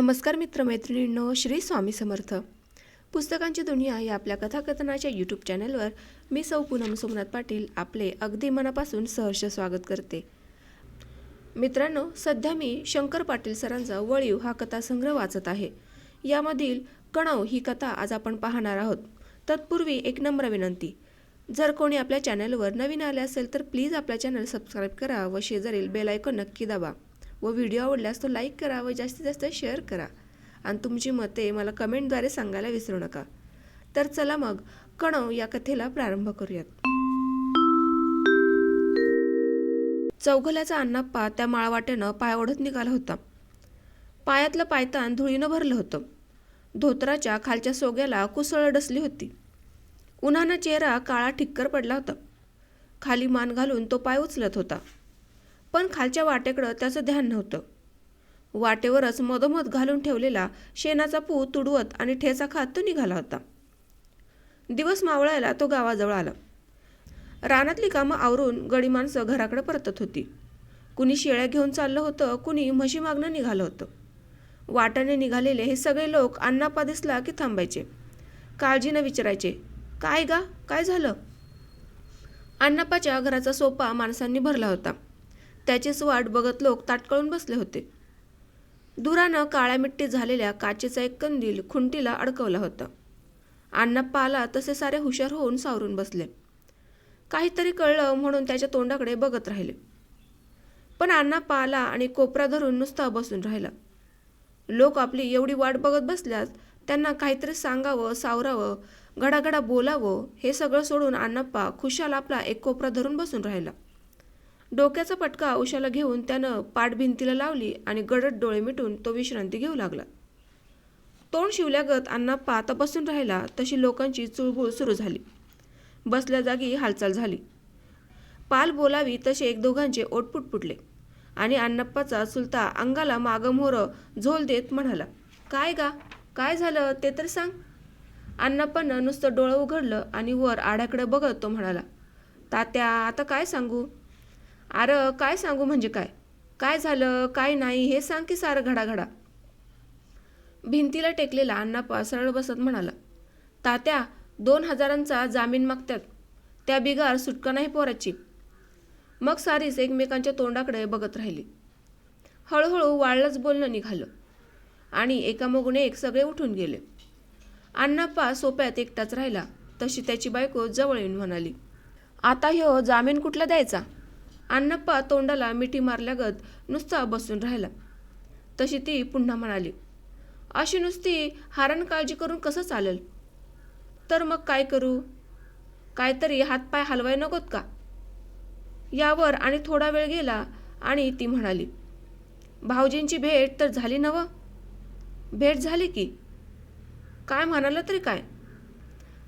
नमस्कार मित्रमैत्रिणींनो श्री स्वामी समर्थ. पुस्तकांची दुनिया या आपल्या कथाकथनाच्या यूट्यूब चॅनलवर मी सौ पूनम सोमनाथ पाटील आपले अगदी मनापासून सहर्ष स्वागत करते. मित्रांनो सध्या मी शंकर पाटील सरांचा वळीव हा कथासंग्रह वाचत आहे. यामधील कणव ही कथा आज आपण पाहणार आहोत. तत्पूर्वी एक नम्र विनंती. जर कोणी आपल्या चॅनलवर नवीन आले असेल तर प्लीज आपल्या चॅनल सबस्क्राईब करा व शेजारील बेल आयकॉन नक्की दाबा. व व्हिडिओ आवडल्यास तो लाईक करा व जास्तीत जास्त शेअर करा. आणि तुमची मते मला कमेंटद्वारे सांगायला विसरू नका. तर चला मग कणव या कथेला प्रारंभ करूयात. चौघल्याचा अण्णाप्पा त्या माळवाट्यानं पाय ओढत निघाला होता. पायातलं पायतान धुळीनं भरलं होतं. धोतराच्या खालच्या सोग्याला कुसळ डसली होती. उन्हानं चेहरा काळा ठिक्कर पडला होता. खाली मान घालून तो पाय उचलत होता. पण खालच्या वाटेकडं त्याचं ध्यान नव्हतं. वाटेवरच मधोमध घालून ठेवलेला शेणाचा पू तुडवत आणि ठेचा खात तो निघाला होता. दिवस मावळायला तो गावाजवळ आला. रानातली कामं आवरून गडी माणसं घराकडे परतत होती. कुणी शेळ्या घेऊन चाललं होतं कुणी म्हशी मागणं निघालं होतं. वाटाने निघालेले हे सगळे लोक अण्णापा दिसला की थांबायचे. काळजीनं विचारायचे. काय गा? काय झालं? अण्णापाच्या घराचा सोपा माणसांनी भरला होता. त्याचीच वाट बघत लोक ताटकळून बसले होते. दुरानं काळ्या मिट्टी झालेल्या काचेचा एक कंदील खुंटीला अडकवला होता. अण्णाप्पा आला तसे सारे हुशार होऊन सावरून बसले. काहीतरी कळलं म्हणून त्याच्या तोंडाकडे बघत राहिले. पण अण्णाप्पा आला आणि कोपरा धरून नुसता बसून राहिला. लोक आपली एवढी वाट बघत बसल्यास त्यांना काहीतरी सांगावं सावरावं घडाघडा बोलावं हे सगळं सोडून अण्णाप्पा खुशाल आपला एक कोपरा धरून बसून राहिला. डोक्याचा पटका उशाला घेऊन त्यानं पाठ भिंतीला लावली आणि गडद डोळे मिटून तो विश्रांती घेऊ लागला. तोंड शिवल्यागत अण्णाप्पा तपासून राहिला तशी लोकांची चुळबुळ सुरू झाली. बसल्या जागी हालचाल झाली. पाल बोलावी तसे एक दोघांचे ओटपुट फुटले आणि अण्णाप्पाचा चुलता अंगाला मागं मोहरं झोल देत म्हणाला काय गा काय झालं ते तर सांग. अण्णाप्पानं नुसतं डोळं उघडलं आणि वर आढ्याकडे बघत तो म्हणाला तात्या आता काय सांगू? अरे काय सांगू म्हणजे काय? काय झालं काय नाही हे सांग की सारं घडाघडा. भिंतीला टेकलेला अण्णा सरळ बसत म्हणाला तात्या दोन हजारांचा जामीन मागतात त्या बिगार सुटका नाही पोराची. मग सारीच एकमेकांच्या तोंडाकडे बघत राहिली. हळूहळू वाळलंच बोलणं निघालं आणि एकामागून एक सगळे उठून गेले. अण्णाप्पा सोप्यात एकटाच राहिला तशी त्याची बायको जवळ येऊन म्हणाली आता ह्यो जामीन कुठला द्यायचा? अण्णाप्पा तोंडाला मिठी मारल्यागत नुसता बसून राहिला. तशी ती पुन्हा म्हणाली अशी नुसती हारण काळजी करून कसं चालेल? तर मग काय करू? काहीतरी हातपाय हलवाय नकोत का? यावर आणि थोडा वेळ गेला आणि ती म्हणाली भाऊजींची भेट तर झाली नव? भेट झाली की? काय म्हणालं तरी काय?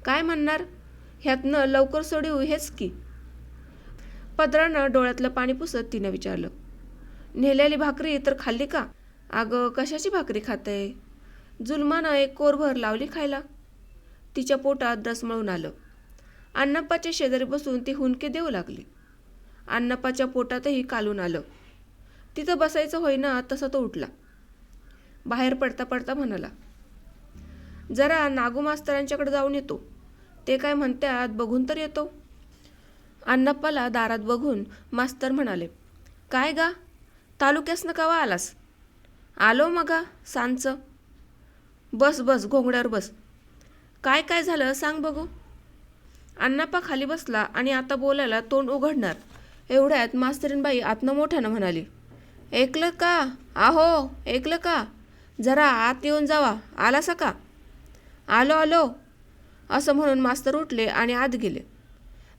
काय म्हणणार? ह्यातनं लवकर सोडू हेच की? पदरानं डोळ्यातलं पाणी पुसत तिनं विचारलं नेलेली भाकरी तर खाल्ली का? अगं कशाची भाकरी खाते? जुलमानं एक कोरभर लावली खायला. तिच्या पोटात दसमळून आलं. अण्णाप्पाच्या शेजारी बसून ती हुंदके देऊ लागली. अण्णाप्पाच्या पोटातही कालून आलं. तिथं बसायचं होईना तसा तो उठला. बाहेर पडता पडता म्हणाला जरा नागू मास्तरांच्याकडे जाऊन येतो. ते काय म्हणतात बघून तर येतो. अण्णाप्पाला दारात बघून मास्तर म्हणाले काय गा? तालुक्यासनं कवा आलास? आलो मगा सांचं. बस बस घोंगड्यावर बस. काय काय झालं सांग बघू. अण्णाप्पा खाली बसला आणि आता बोलायला तोंड उघडणार. एवढ्यात मास्तरीनबाई आतनं मोठ्यानं म्हणाली ऐकलं का? आहो ऐकलं का? जरा आत येऊन जावा. आलासा का? आलो आलो. असं म्हणून मास्तर उठले आणि आत गेले.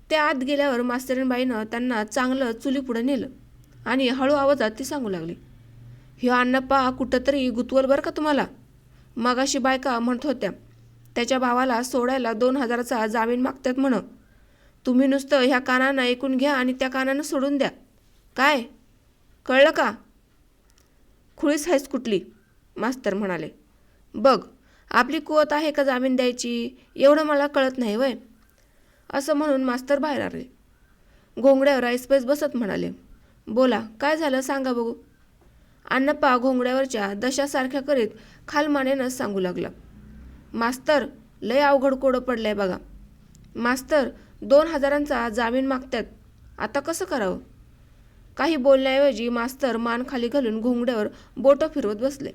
त्या आत गेल्यावर मास्तरीनबाईनं त्यांना चांगलं चुलीपुढं नेलं आणि हळू आवाजात ती सांगू लागली ह्यो अण्णप्पा कुठंतरी गुतवल बरं का तुम्हाला? मगाशी बायका म्हणत होत्या त्याच्या भावाला सोडायला दोन हजाराचा जामीन मागतात म्हण. तुम्ही नुसतं ह्या कानानं ऐकून घ्या आणि त्या कानानं सोडून द्या. काय? कळलं का? खुळीस आहेस कुठली मास्तर म्हणाले. बघ आपली कुवत आहे का जामीन द्यायची? एवढं मला कळत नाही वय. असं म्हणून मास्तर बाहेर आले. घोंगड्यावर ऐसपैस बसत म्हणाले बोला काय झालं सांगा बघू. अण्णप्पा घोंगड्यावरच्या दशासारख्या करीत खालमानेनं सांगू लागला मास्तर लय अवघड कोडं पडलंय बघा. मास्तर दोन हजारांचा जामीन मागतात आता कसं करावं? काही बोलण्याऐवजी मास्तर मान खाली घालून घोंगड्यावर बोटं फिरवत बसले.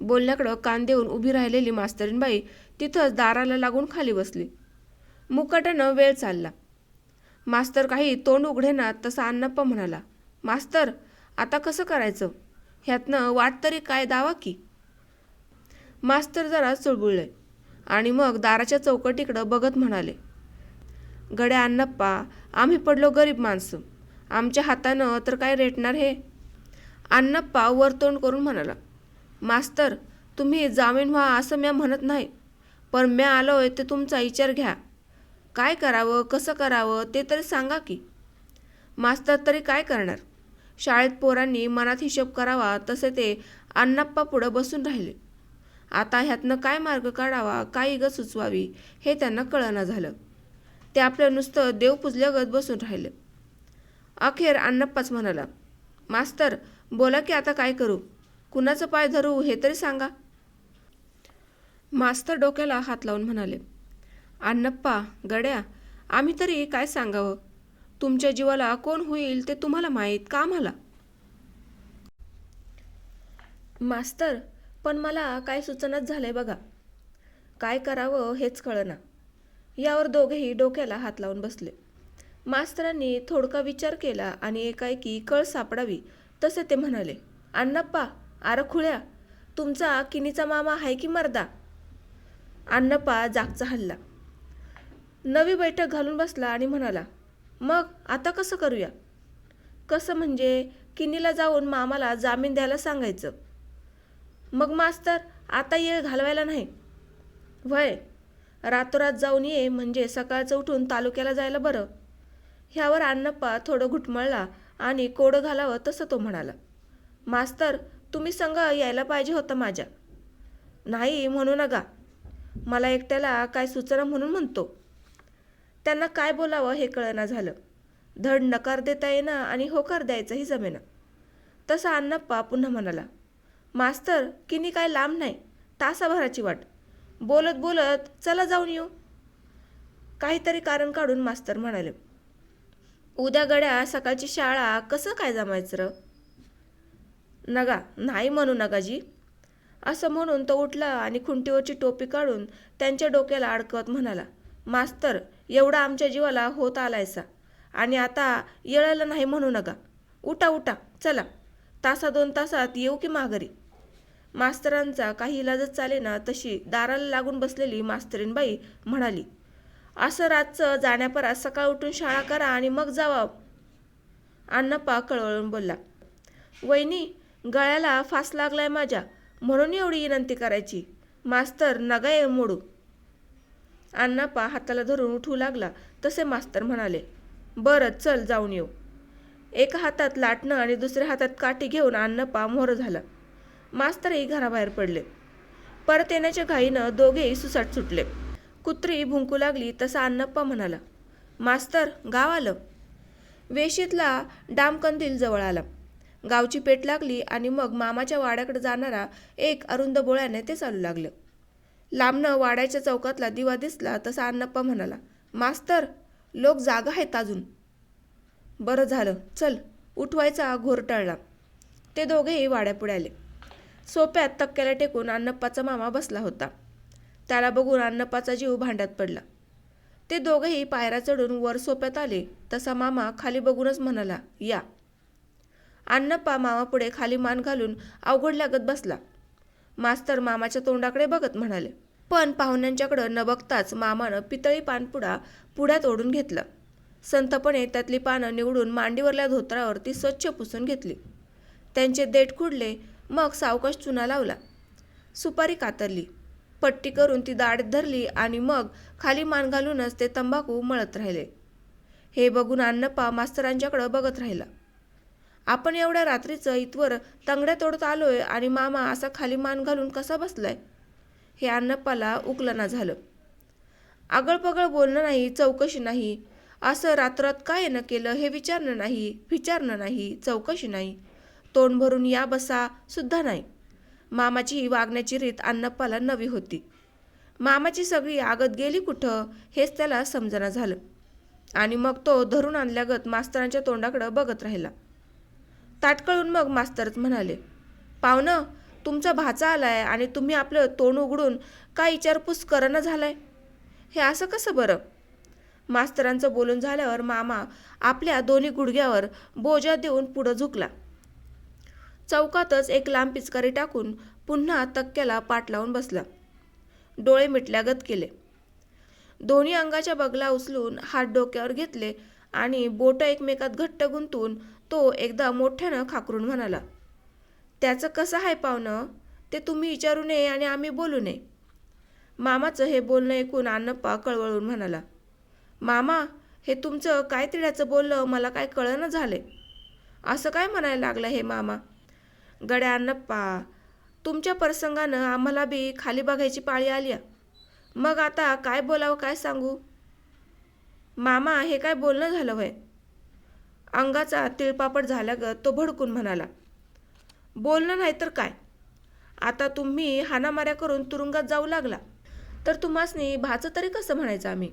बोलण्याकडं कान देऊन उभी राहिलेली मास्तरीनबाई तिथंच दाराला लागून खाली बसली. मुकाट्यानं वेळ चालला. मास्तर काही तोंड उघडेना तसा अण्णाप्पा म्हणाला मास्तर आता कसं करायचं? ह्यातनं वाट तरी काय दावा की? मास्तर जरा चुळबुळले आणि मग दाराच्या चौकटीकडं बघत म्हणाले गड्या अण्णाप्पा आम्ही पडलो गरीब माणसं. आमच्या हातानं तर काय रेटणार हे? अण्णाप्पा वरतोंड करून म्हणाला मास्तर तुम्ही जामीन व्हा असं म्या म्हणत नाही. पण म्या आलोय ते तुमचा विचार घ्या. काय करावं कसं करावं ते तरी सांगा की. मास्तर तरी काय करणार? शाळेत पोरांनी मनात हिशोब करावा तसे ते अण्णाप्पा पुढं बसून राहिले. आता ह्यातनं काय मार्ग काढावा काय ग सुचवावी हे त्यांना कळना झालं. ते आपलं नुसतं देव पुजल्यागत बसून राहिले. अखेर अण्णाप्पाच म्हणाला मास्तर बोला की आता काय करू? कुणाचं पाय धरू हे तरी सांगा. मास्तर डोक्याला हात लावून म्हणाले अन्नप्पा गड्या आम्ही तरी काय सांगावं? तुमच्या जीवाला कोण होईल ते तुम्हाला माहीत का मला मास्तर पण मला काय सुचनाच झालंय बघा. काय करावं हेच कळना. यावर दोघेही डोक्याला हात लावून बसले. मास्तरांनी थोडका विचार केला आणि एकाएकी कळ सापडावी तसे ते म्हणाले अण्णप्पा आर खुळ्या तुमचा किनीचा मामा आहे की मर्दा? अण्णप्पा जागचा हल्ला. नवी बैठक घालून बसला आणि म्हणाला मग आता कसं करूया? कसं म्हणजे? किनीला जाऊन मामाला जामीन द्यायला सांगायचं. मग मास्तर आता येळ घालवायला नाही. वय रातोरात जाऊन ये म्हणजे सकाळचं उठून तालुक्याला जायला बरं. ह्यावर अण्णप्पा थोडं घुटमळला आणि कोडं घालावं तसं तो म्हणाला मास्तर तुम्ही संघ यायला पाहिजे होतं माझ्या. नाही म्हणू नका. मला एकट्याला काय सुचना म्हणून म्हणतो. त्यांना काय बोलावं हे कळना झालं. धड नकार देता येणं आणि होकार द्यायचंही जमेना. तसा अण्णप्पा पुन्हा म्हणाला मास्तर किनी काय लांब नाही तासाभराची वाट. बोलत बोलत चला जाऊन येऊ. काहीतरी कारण काढून मास्तर म्हणाले उद्या गड्या सकाळची शाळा कसं काय जमायचं र? नगा नाही म्हणू नका जी असं म्हणून तो उठला आणि खुंटीवरची टोपी काढून त्यांच्या डोक्याला अडकवत म्हणाला मास्तर एवढा आमच्या जीवाला होत आलायसा. आणि आता येळायला नाही म्हणू नका. उठा उठा चला. तासा दोन तासात येऊ की माघारी? मास्तरांचा काही इलाजच चालेना तशी दाराला लागून बसलेली मास्तरीणबाई म्हणाली असं रातचं जाण्यापरा सकाळ उठून शाळा करा आणि मग जावा. अण्णप्पा कळवळून बोलला वहिनी गळ्याला फास लागलाय माझ्या. म्हणून एवढी विनंती करायची. मास्तर नगाय मोडू. अण्णाप्पा हाताला धरून उठू लागला. तसे मास्तर म्हणाले बरं चल जाऊन येऊ. एका हातात लाटणं आणि दुसऱ्या हातात काठी घेऊन अण्णप्पा मोहर झाला. मास्तरही घराबाहेर पडले. परत येण्याच्या घाईनं दोघेही सुसाट सुटले. कुत्री भुंकू लागली तसा अण्णाप्पा म्हणाला मास्तर गाव आलं. वेशीतला डामकंदील जवळ आला. गावची पेट लागली आणि मग मामाच्या वाड्याकडे जाणारा एक अरुंद बोळ्याने ते चालू लागलं. लांबनं वाड्याच्या चौकातला दिवा दिसला तसा अन्नप्पा म्हणाला मास्तर लोक जागा आहेत अजून. बरं झालं चल उठवायचा घोर टळला. ते दोघेही वाड्यापुढे आले. सोप्यात तक्क्याला टेकून अण्णप्पाचा मामा बसला होता. त्याला बघून अण्णप्पाचा जीव भांड्यात पडला. ते दोघेही पायऱ्या चढून वर सोप्यात आले तसा मामा खाली बघूनच म्हणाला या. अण्णप्पा मामापुढे खाली मान घालून अवघड लागत बसला. मास्तर मामाच्या तोंडाकडे बघत म्हणाले पण पाहुण्यांच्याकडं न बघताच मामानं पितळी पानपुडा पुढ्यात ओढून घेतला. संतपणे त्यातली पानं निवडून मांडीवरल्या धोत्रावर ती स्वच्छ पुसून घेतली. त्यांचे देठ खुडले मग सावकाश चुना लावला. सुपारी कातरली. पट्टी करून ती दाढ धरली आणि मग खाली मान घालूनच ते तंबाखू मळत राहिले. हे बघून अण्णप्पा मास्तरांच्याकडं बघत राहिला. आपण एवढ्या रात्रीचं इथवर तंगड्या तोडत आलोय आणि मामा असा खाली मान घालून कसा बसलाय? हे अण्णप्पाला उकलना झालं. आगळपगळ बोलणं नाही चौकशी नाही. असं रात्रात काय न केलं हे विचारणं नाही विचारणं नाही चौकशी नाही. तोंड भरून या बसा सुद्धा नाही. मामाची ही वागण्याची रीत अण्णप्पाला नवी होती. मामाची सगळी आगत गेली कुठं हेच त्याला समजना झालं. आणि मग तो धरून आणल्यागत मास्तरांच्या तोंडाकडं बघत राहिला. ताटकळून मग मास्तरच म्हणाले पाहुणं तुमचा भाचा आलाय आणि तुम्ही आपलं तोंड उघडून काय विचारपूस करणं झालाय? हे असं कसं बरं? मास्तरांचं बोलून झाल्यावर मामा आपल्या दोन्ही गुडघ्यावर बोजा देऊन पुढं झुकला. चौकातच एक लांब पिचकारी टाकून पुन्हा तक्क्याला पाठ लावून बसला. डोळे मिटल्यागत केले. दोन्ही अंगाच्या बगला उचलून हात डोक्यावर घेतले आणि बोटं एकमेकात घट्ट गुंतून तो एकदा मोठ्यानं खाकरून म्हणाला त्याचं कसं आहे पाहुणं? ते तुम्ही विचारू नये आणि आम्ही बोलू नये. मामाचं हे बोलणं ऐकून अन्नप्पा कळवळून म्हणाला मामा हे तुमचं काय तिड्याचं बोललं? मला काय कळणं झाले असं काय म्हणायला लागलं हे मामा? गड्या अन्नप्पा तुमच्या प्रसंगानं आम्हाला बी खाली बघायची पाळी आली आहे. मग आता काय बोलावं काय सांगू? मामा हे काय बोलणं झालं वय अंगाचा तिळपापड झाल्यागत तो भडकून म्हणाला बोलणं नाही तर काय? आता तुम्ही हाणामाऱ्या करून तुरुंगात जाऊ लागला. तर तुम्हासनी भाचं तरी कसं म्हणायचं आम्ही?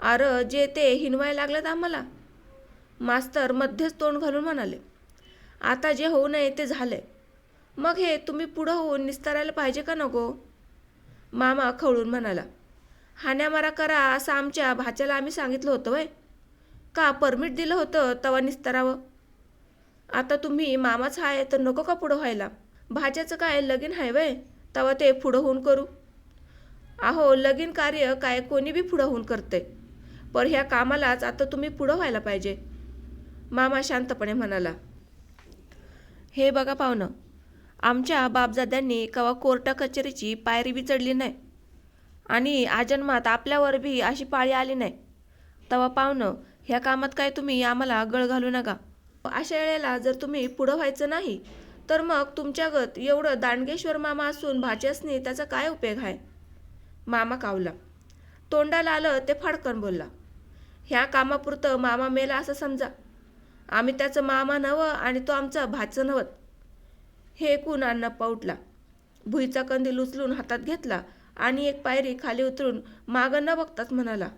अरं जे ते हिनवाय लागलं आम्हाला. मास्तर मध्येच तोंड घालून म्हणाले आता जे होऊ नये ते झालंय. मग हे तुम्ही पुढं होऊन निस्तारायला पाहिजे का नको? मामा खवळून म्हणाला हाण्यामारा करा असं आमच्या भाच्याला आम्ही सांगितलं होतं वय. का परमिट दिलं होतं तवा निस्तारावं? आता तुम्ही मामाच आहे तर नको का पुढं व्हायला? भाच्याचं काय लगीन आहे वय? तवा ते पुढं होऊन करू. अहो लगीन कार्य काय कोणी बी पुढं होऊन करते पर ह्या कामालाच आता तुम्ही पुढं व्हायला पाहिजे. मामा शांतपणे म्हणाला. हे बघा पाहुणं आमच्या बापजाद्यांनी कवा कोर्टा कचेरीची पायरी बी चढली नाही. आणि आजन्मात आपल्यावर बी अशी पाळी आली नाही. तवा पाहुणं ह्या कामात काय तुम्ही आम्हाला गळ घालू नका. अशा वेळेला जर तुम्ही पुढं व्हायचं नाही तर मग तुमच्यागत एवढं दांडगेश्वर मामा असून भाच्यासनी त्याचा काय उपयोग आहे? मामा कावला. तोंडाला आलं ते फाडकन बोलला. ह्या कामापुरतं मामा मेला असं समजा. आम्ही त्याचं मामा नवं आणि तो आमचा भाचं नवत हे ऐकून अण्णा उठला भुईचा कंदील उचलून हातात घेतला आणि एक पायरी खाली उतरून मागं न बघताच म्हणाला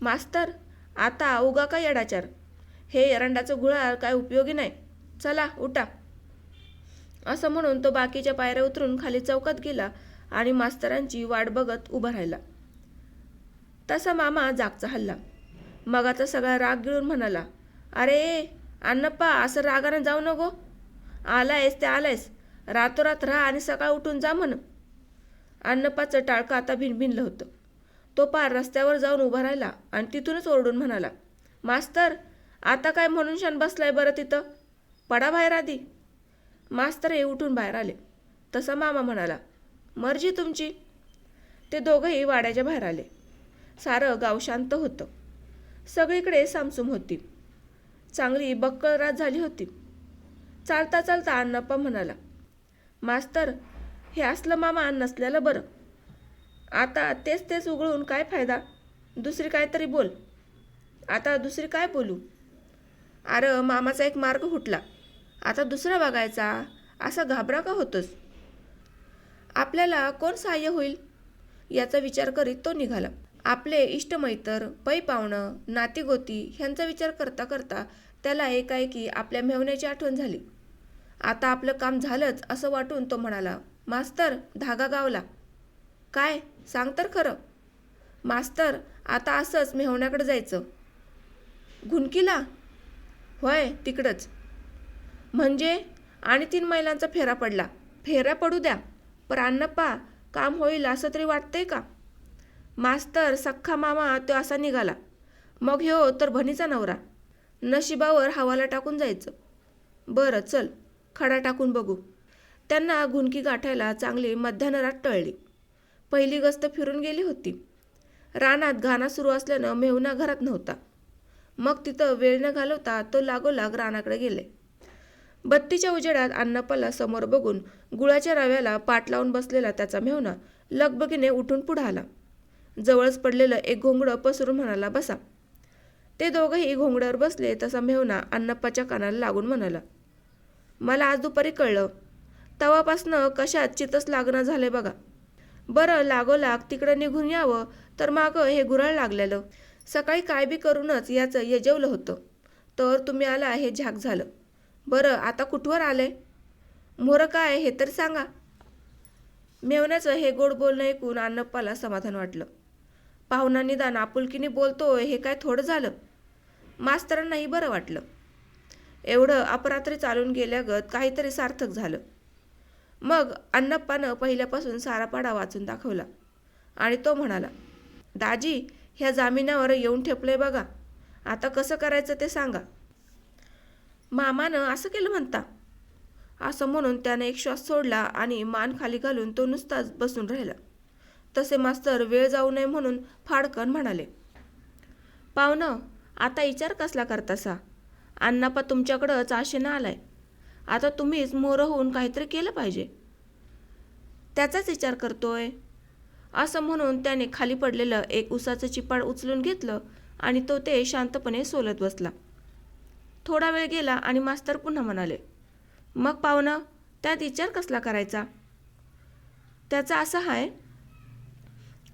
मास्तर आता उगा का येडाचार? हे एरंडाचं गुळार काय उपयोगी नाही? चला उठा. असं म्हणून तो बाकीच्या पायऱ्या उतरून खाली चौकात गेला आणि मास्तरांची वाट बघत उभा राहिला. तसा मामा जागचा हल्ला. मगाचा सगळा राग गिळून म्हणाला अरे अन्नप्पा असं रागानं जाऊ नको. आलायस ते आलायस. रातोरात राहा आणि सकाळ उठून जा म्हण. अन्नप्पाचं टाळकं आता भिनभिनलं होतं. तो पार रस्त्यावर जाऊन उभा राहिला आणि तिथूनच ओरडून म्हणाला मास्तर आता काय म्हणून शान बसलाय बरं तिथं? पडा बाहेर आधी. मास्तर हे उठून बाहेर आले. तसा मामा म्हणाला मर्जी तुमची. ते दोघंही वाड्याच्या बाहेर आले. सारं गाव शांत होतं. सगळीकडे सामसूम होती. चांगली बक्कळ रात झाली होती. चालता चालता अण्णाप्पा म्हणाला मास्तर हे असलं मामा नसल्याला बरं. आता तेच तेच उघडून काय फायदा? दुसरी काहीतरी बोल. आता दुसरी काय बोलू? अरे मामाचा एक मार्ग फुटला. आता दुसरा बघायचा. असा घाबरा का होतोस? आपल्याला कोण सहाय्य होईल? याचा विचार करीत तो निघाला. आपले इष्टमैतर पै पावणं नातीगोती ह्यांचा विचार करता करता त्याला एकाएकी आपल्या मेवण्याची आठवण झाली. आता आपलं काम झालंच असं वाटून तो म्हणाला मास्तर धागा गावला. काय? सांग तर खरं. मास्तर आता असंच मेहवण्याकडे जायचं. घुनकीला? होय तिकडंच. म्हणजे? आणि तीन मैलांचा फेरा पडला. फेरा पडू द्या. पर अण्णप्पा काम होईल असं तरी वाटतंय का? मास्तर सख्खा मामा तो असा निघाला. मग हो तर भणीचा नवरा. नशिबावर हवाला टाकून जायचं. बरं चल. खडा टाकून बघू. त्यांना घुनकी गाठायला चांगली मध्यान्ह रात टळली. पहिली गस्त फिरून गेली होती. रानात घाणा सुरू असल्यानं मेहुणा घरात नव्हता. मग तिथं वेळ न घालवता तो लागोलाग रानाकडे गेले. बत्तीच्या उजेडात अण्णाप्पाला समोर बघून गुळाच्या रव्याला पाट लावून बसलेला त्याचा मेहुणा लगबगीने उठून पुढं आला. जवळच पडलेलं एक घोंगडं पसरून म्हणाला बसा. ते दोघंही घोंगड्यावर बसले तसा मेहुणा अन्नप्पाच्या कानाला लागून म्हणाला मला आज दुपारी कळलं. तवापासनं कशात चितच लागणं झाले बघा. बरं लागोलाग तिकडं निघून यावं तर मागं हे गुराळ लागलेलं. सकाळी काय बी करूनच याचं यजवलं होतं. तर तुम्ही आला हे झाक झालं. बरं आता कुठवर आलंय? मोरं काय हे तर सांगा. मेवण्याचं हे गोड बोलणं ऐकून अन्नप्पाला समाधान वाटलं. पाहुणा निदान आपुलकीने बोलतो हे काय थोडं झालं? मास्तरांनाही बरं वाटलं. एवढं अपरात्री चालून गेल्यागत काहीतरी सार्थक झालं. मग अन्नप्पानं पहिल्यापासून सारापाडा वाचून दाखवला आणि तो म्हणाला दाजी ह्या जामिनावर येऊन ठेपलंय बघा. आता कसं करायचं ते सांगा. मामानं असं केलं म्हणता. असं म्हणून त्यानं एक श्वास सोडला आणि मान खाली घालून तो नुसताच बसून राहिला. तसे मास्तर वेळ जाऊ नये म्हणून फाडकन म्हणाले पाहुणं आता विचार कसला करतासा? अण्णापा तुमच्याकडंच आशेनं आलाय. आता तुम्हीच मोरं होऊन काहीतरी केलं पाहिजे. त्याचाच विचार करतोय. असं म्हणून त्याने खाली पडलेलं एक उसाचं चिपाड उचलून घेतलं आणि तो ते शांतपणे सोलत बसला. थोडा वेळ गेला आणि मास्तर पुन्हा म्हणाले मग पाहुणं त्यात विचार कसला करायचा? त्याचा असा आहे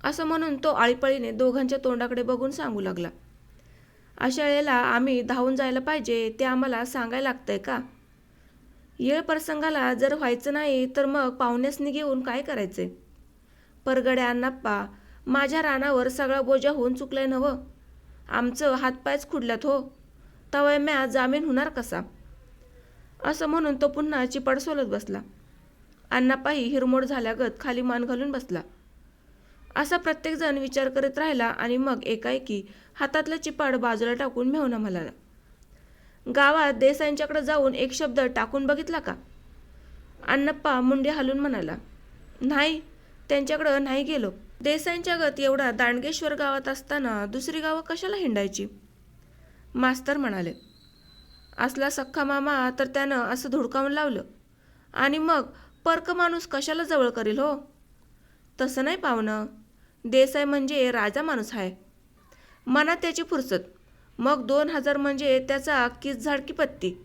असं म्हणून तो आळीपळीने दोघांच्या तोंडाकडे बघून सांगू लागला. अशा वेळेला आम्ही धावून जायला पाहिजे ते आम्हाला सांगायला लागतंय का? येळ प्रसंगाला जर व्हायचं नाही तर मग पाहुण्यासनी घेऊन काय करायचे? परगड्या अण्णाप्पा माझ्या रानावर सगळा बोजा होऊन चुकलाय नवं आमचं हातपायच खुडल्यात हो. तवय म्या जामीन होणार कसा? असं म्हणून तो पुन्हा चिपाड सोलत बसला. अण्णापाही हिरमोड झाल्यागत खाली मान घालून बसला. असा प्रत्येकजण विचार करत राहिला आणि मग एकाएकी हातातलं चिपाड बाजूला टाकून मेहुणा म्हणाला. गावात देसाईंच्याकडे जाऊन एक शब्द टाकून बघितला का? अण्णप्पा मुंडे हलून म्हणाला नाही त्यांच्याकडं नाही गेलो. देसाईंच्या गत एवढा दांडगेश्वर गावात असताना दुसरी गावं कशाला हिंडायची? मास्तर म्हणाले असला सख्खा मामा तर त्यानं असं धुडकावून लावलं. आणि मग परक माणूस कशाला जवळ करील हो? तसं नाही पाहुणं. देसाई म्हणजे राजा माणूस आहे मनात त्याची फुरसत. मग दोन हजार म्हणजे त्याचा किस झाडकी पत्ती.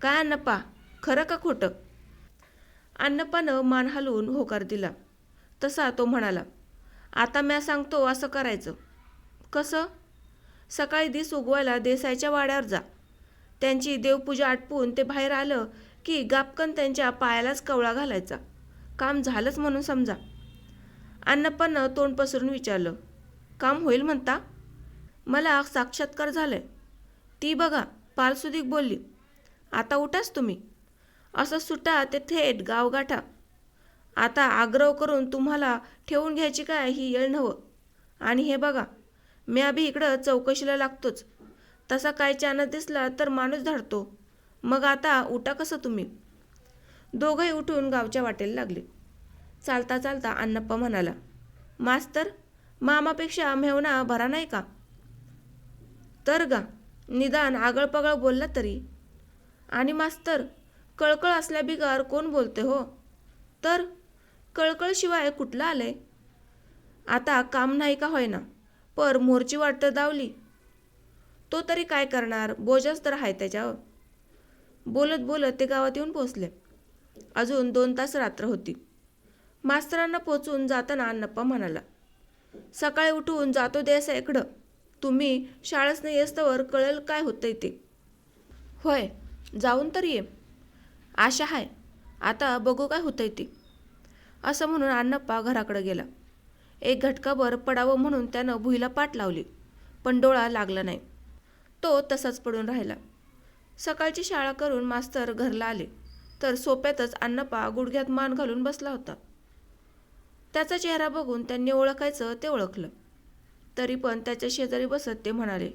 काय अन्नपा खरं का खोटं? अन्नपानं मान हलवून होकार दिला. तसा तो म्हणाला आता म्या सांगतो असं करायचं. कसं? सकाळी दिस उगवायला देसाईच्या वाड्यावर जा. त्यांची देवपूजा आटपून ते बाहेर आलं की गापकन त्यांच्या पायालाच कवळा घालायचा. काम झालंच म्हणून समजा. अन्नपानं तोंड पसरून विचारलं काम होईल म्हणता? मला साक्षात्कार झालाय. ती बघा पालसुदीक बोलली आता उठाच तुम्ही. असं सुटा ते थेट गावगाठा. आता आग्रह करून तुम्हाला ठेवून घ्यायची काय ही येळ नवं. आणि हे बघा मी आभी इकडं चौकशीला लागतोच. तसा काय चॅनल दिसला तर माणूस धाडतो. मग आता उठा कसं तुम्ही? दोघंही उठून गावच्या वाटेला लागले. चालता चालता अण्णप्पा म्हणाला मास्तर मामापेक्षा मेवना भरा नाही का? तर गा निदान आगळपगळ बोलला तरी. आणि मास्तर कळकळ असल्या बिगार कोण बोलते हो? तर कळकळशिवाय कुठलं आलंय? आता काम नाही का होईना? पर मोरची वाट तर दावली. तो तरी काय करणार? बोजाच तर आहे त्याच्यावर. बोलत बोलत ते गावात येऊन पोचले अजून दोन तास रात्र होती. मास्तरांना पोचून जाताना अण्णप्पा म्हणाला सकाळी उठून जातो देसाईकडं तुम्ही शाळेस नाही असतावर कळेल काय होतंय ते. होय जाऊन तर ये. आशा आहे आता बघू काय होतंय ते. असं म्हणून अण्णप्पा घराकडे गेला. एक घटकाभर पडावं म्हणून त्यानं भुईला पाठ लावली पण डोळा लागला नाही. तो तसाच पडून राहिला. सकाळची शाळा करून मास्तर घरला आले तर सोप्यातच अण्णप्पा गुडघ्यात मान घालून बसला होता. त्याचा चेहरा बघून त्यांनी ओळखायचं ते ओळखलं. तरी पण त्याच्या शेजारी बसत ते म्हणाले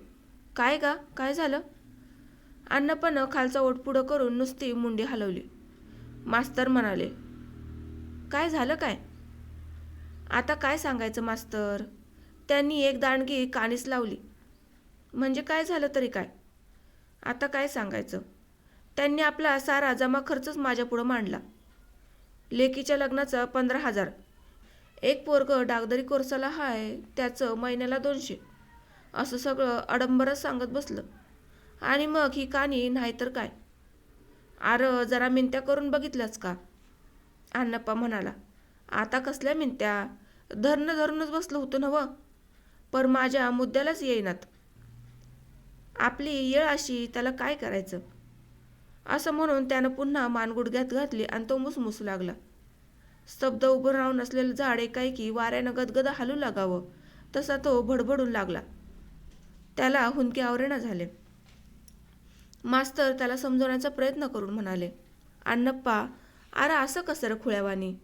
काय गा काय झालं? अण्णप्पानं खालचा ओटपुढं करून नुसती मुंडी हलवली. मास्तर म्हणाले काय झालं काय? आता काय सांगायचं मास्तर? त्यांनी एक दांडगी कानीस लावली. म्हणजे काय झालं तरी काय? आता काय सांगायचं? त्यांनी आपला सारा जमा खर्चच माझ्यापुढं मांडला. लेकीच्या लग्नाचं पंधरा हजार. एक पोरग डागदरी कोर्साला हाय त्याचं महिन्याला दोनशे. असं सगळं अडंबरच सांगत बसलं. आणि मग ही कानी नाही तर काय? अरं जरा मिनत्या करून बघितल्याच का? अण्णप्पा म्हणाला आता कसल्या मिनत्या? धरणं धरूनच बसलं होतं नवं पर माझ्या मुद्द्यालाच येईनात. आपली येळ अशी त्याला काय करायचं? असं म्हणून त्यानं पुन्हा मानगुडघ्यात घातली आणि तो मुसमुसू लागला. स्तब्ध उभं राहून असलेलं झाड एकाएकी वाऱ्यानं गदगद हलू लागावं. तसा तो भडभडून लागला. त्याला हुंदके आवरेना झाले. मास्तर त्याला समजवण्याचा प्रयत्न करून म्हणाले अण्णप्पा अरे असं कसं र खुळ्यावानी?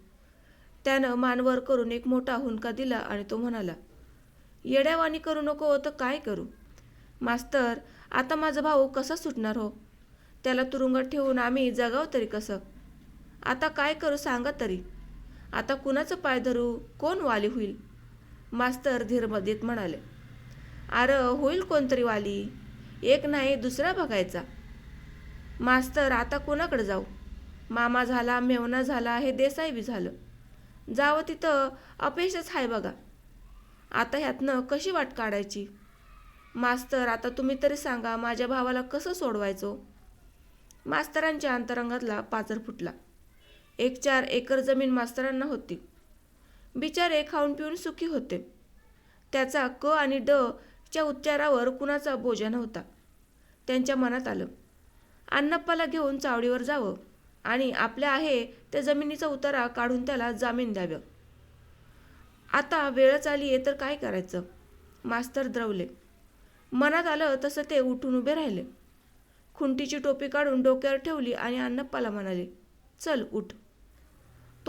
त्यानं मानवर करून एक मोठा हुंका दिला आणि तो म्हणाला येड्यावानी करू नको तर काय करू? मास्तर आता माझा भाऊ कसा सुटणार हो? त्याला तुरुंगात ठेवून आम्ही जगाव तरी कसं? आता काय करू सांगा तरी. आता कुणाचं पाय धरू? कोण वाली होईल? मास्तर धीरमध्येत म्हणाले. अरे होईल कोणतरी वाली? एक नाही दुसरा बघायचा. मास्तर आता कोणाकडे जाऊ? मामा झाला मेवना झाला हे देसाई बी झालं. जावं तिथं अपयशच आहे बघा. आता ह्यातनं कशी वाट काढायची? मास्तर आता तुम्ही तरी सांगा माझ्या भावाला कसं सोडवायचो? मास्तरांच्या अंतरंगातला पाचर फुटला. एक चार एकर जमीन मास्तरांना होती. बिचारे खाऊन पिऊन सुखी होते. त्याचा क आणि ड च्या उच्चारावर कुणाचा बोजा नव्हता. त्यांच्या मनात आलं अन्नप्पाला घेऊन चावडीवर जावं आणि आपल्या आहे त्या जमिनीचा उतारा काढून त्याला जामीन द्यावं. आता वेळच आली आहे तर काय करायचं? मास्तर द्रवले. मनात आलं तसं ते उठून उभे राहिले. खुंटीची टोपी काढून डोक्यावर ठेवली आणि अन्नप्पाला म्हणाले चल उठ.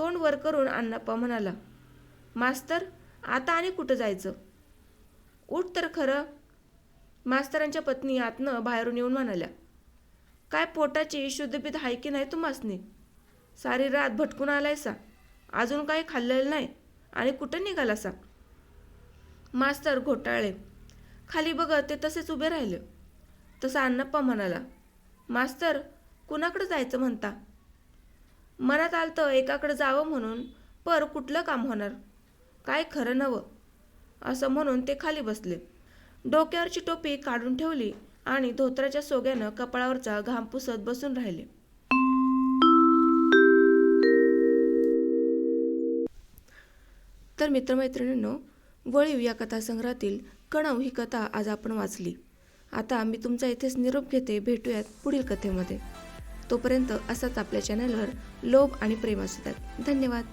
तोंड वर करून अण्णप्पा म्हणाला मास्तर आता आणि कुठं जायचं? उठ तर खरं. मास्तरांच्या पत्नी आतनं बाहेरून येऊन म्हणाल्या काय पोटाची शुद्धपीत आहे की नाही तुम्हासनी सारी रात भटकून आलायसा अजून काही खाल्लेलं नाही आणि कुठं निघालासा? मास्तर घोटाळले खाली बघत ते तसेच उभे राहिले. तसा अण्णाप्पा म्हणाला मास्तर कुणाकडं जायचं म्हणता? मनात आलतं एकाकडे जावं म्हणून पर कुठलं काम होणार? काय खरं नवं? असं म्हणून ते खाली बसले. डोक्यावरची टोपी काढून ठेवली आणि धोत्राच्या सोग्यानं कपाळावरचा घाम पुसत बसून राहिले. तर मित्रमैत्रिणींनो वळीव या कथासंग्रहातील कणव ही कथा आज आपण वाचली. आता मी तुमचा इथेच निरोप घेते. भेटूयात पुढील कथेमध्ये. तोपर्यंत असाच आपल्या चॅनलवर लोभ आणि प्रेम असतात धन्यवाद.